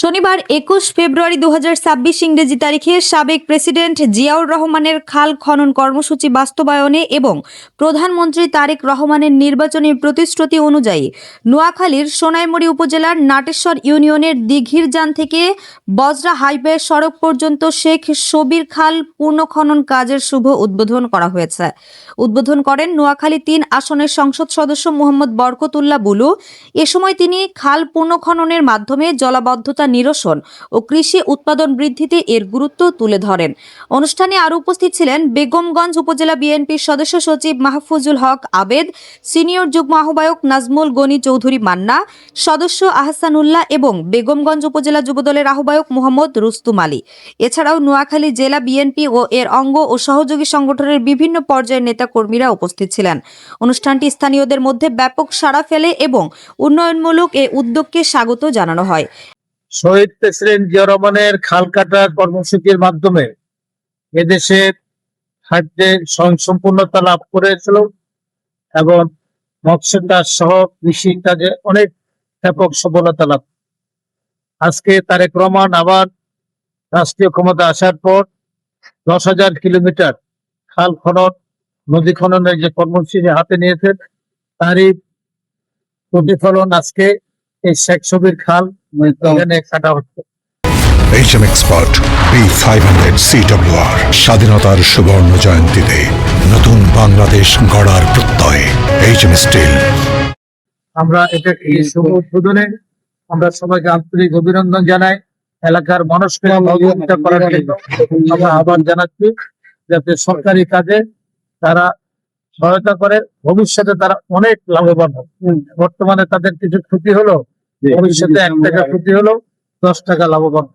শনিবার একুশ ফেব্রুয়ারি দু ছাব্বিশ ইংরেজি তারিখে সাবেক প্রেসিডেন্ট জিয়াউর রহমানের খাল খনন কর্মসূচি বাস্তবায়নে এবং প্রধানমন্ত্রী তারেক রহমানের নির্বাচনী প্রতিশ্রুতি অনুযায়ী নোয়াখালীর সোনাইমুড়ি উপজেলার নাটেশ্বর ইউনিয়নের দিঘিরজান থেকে বজরা হাইওয়ে সড়ক পর্যন্ত শেখ সবির খাল পূর্ণ খনন কাজের শুভ উদ্বোধন করা হয়েছে। উদ্বোধন করেন নোয়াখালী তিন আসনের সংসদ সদস্য মোহাম্মদ বরকতুল্লাহ বুলু। এ সময় তিনি খাল পূর্ণ খননের মাধ্যমে জলাবদ্ধতা নিরসন ও কৃষি উৎপাদন বৃদ্ধিতে এর গুরুত্ব তুলে ধরেন। অনুষ্ঠানে আরও উপস্থিত ছিলেন বেগমগঞ্জ উপজেলা বিএনপির সদস্য সচিব মাহফুজুল হক আবেদ, সিনিয়র যুগ্ম আহ্বায়ক নাজমুল গনি চৌধুরী মান্না, সদস্য আহসানুল্লাহ এবং বেগমগঞ্জ উপজেলা যুবদলের আহ্বায়ক মোহাম্মদ রুস্তুম আলী। এছাড়াও নোয়াখালী জেলা বিএনপি ও এর অঙ্গ ও সহযোগী সংগঠনের বিভিন্ন পর্যায়ের নেতাকর্মীরা উপস্থিত ছিলেন। অনুষ্ঠানটি স্থানীয়দের মধ্যে ব্যাপক সাড়া ফেলে এবং উন্নয়নমূলক এ উদ্যোগকে স্বাগত জানানো হয়। শহীদ প্রেসিডেন্ট জিয়া রহমানের খাল কাটা কর্মসূচির মাধ্যমে এদেশে খাদ্যে স্বয়ংসম্পূর্ণতা লাভ করেছিল এবং মৎস্য সহ কৃষি কাজে অনেক ব্যাপক সফলতা লাভ আজকে তারেক রহমান আবার রাষ্ট্রীয় ক্ষমতা আসার পর দশ হাজার কিলোমিটার খাল খনন, নদী খননের যে কর্মসূচি হাতে নিয়েছেন, তারই প্রতিফলন আজকে এই শেখ ছবির খাল এখানে কাটা হচ্ছে। HM expert B five hundred CWR স্বাধীনতার সুবর্ণ জয়ন্তীতে নতুন বাংলাদেশ গড়ার প্রত্যয়। এইচএম স্টিল আমরা এটা এই শুভ উদ্বোধনে আমরা সবাইকে আন্তরিক অভিনন্দন জানাই। এলাকার মানুষকে সহযোগিতা করার জন্য আমরা আহ্বান জানাচ্ছি যাতে সরকারি কাজে তারা সহায়তা করে ভবিষ্যতে তারা অনেক লাভবান হবে বর্তমানে তাদের কিছু ক্ষতি হলো ভবিষ্যতে এক টাকা ক্ষতি হলেও দশ টাকা লাভবান।